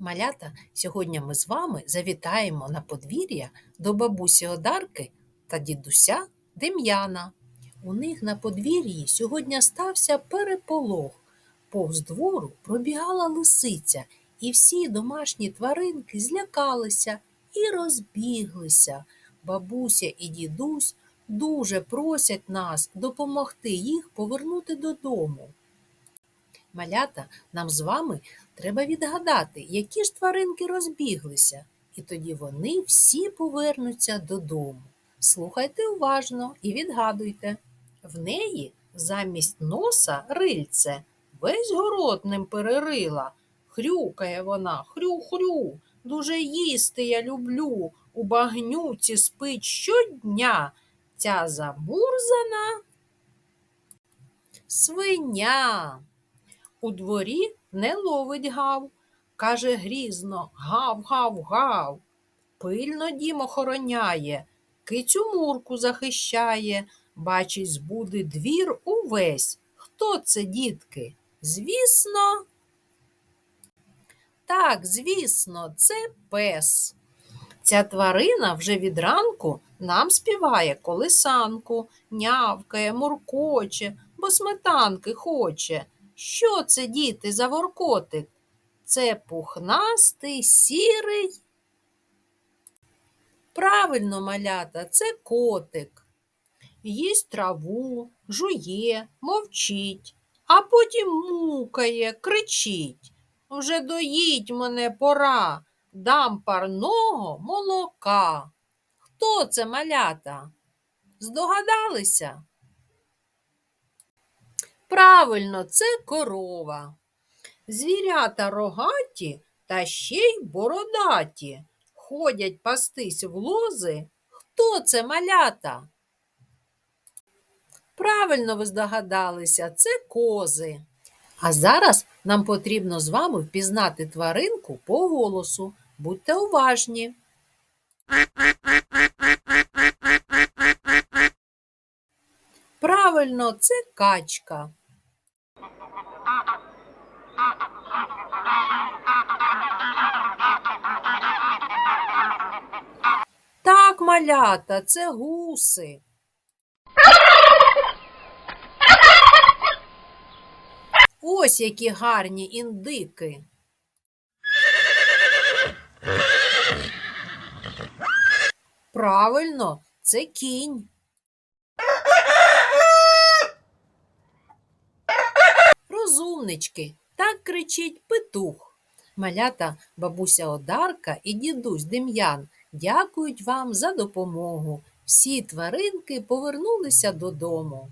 Малята, сьогодні ми з вами завітаємо на подвір'я до бабусі Одарки та дідуся Дем'яна. У них на подвір'ї сьогодні стався переполох. Повз двору пробігала лисиця, і всі домашні тваринки злякалися і розбіглися. Бабуся і дідусь дуже просять нас допомогти їх повернути додому. Малята, нам з вами треба відгадати, які ж тваринки розбіглися, і тоді вони всі повернуться додому. Слухайте уважно і відгадуйте. В неї замість носа рильце, весь город ним перерила. Хрюкає вона, хрю-хрю, дуже їсти я люблю, у багнюці спить щодня. Ця замурзана свиня. У дворі не ловить гав, каже грізно гав, гав, гав. Пильно дім охороняє, кицю мурку захищає, бачить, збуде двір увесь. Хто це, дітки? Звісно. Так, звісно, це пес. Ця тварина вже від ранку нам співає колисанку, нявкає, муркоче, бо сметанки хоче. Що це, діти, за воркотик? Це пухнастий, сірий. Правильно, малята, це котик. Їсть траву, жує, мовчить, а потім мукає, кричить. Вже доїть мене пора, дам парного молока. Хто це малята? Здогадалися? Правильно, це корова. Звірята рогаті та ще й бородаті. Ходять пастись в лози. Хто це малята? Правильно ви здогадалися, це кози. А зараз нам потрібно з вами впізнати тваринку по голосу. Будьте уважні. Правильно, це качка. Малята, це гуси. Ось які гарні індики. Правильно, це кінь. Розумнички, так кричить петух. Малята, бабуся Одарка і дідусь Дем'ян дякують вам за допомогу. Всі тваринки повернулися додому.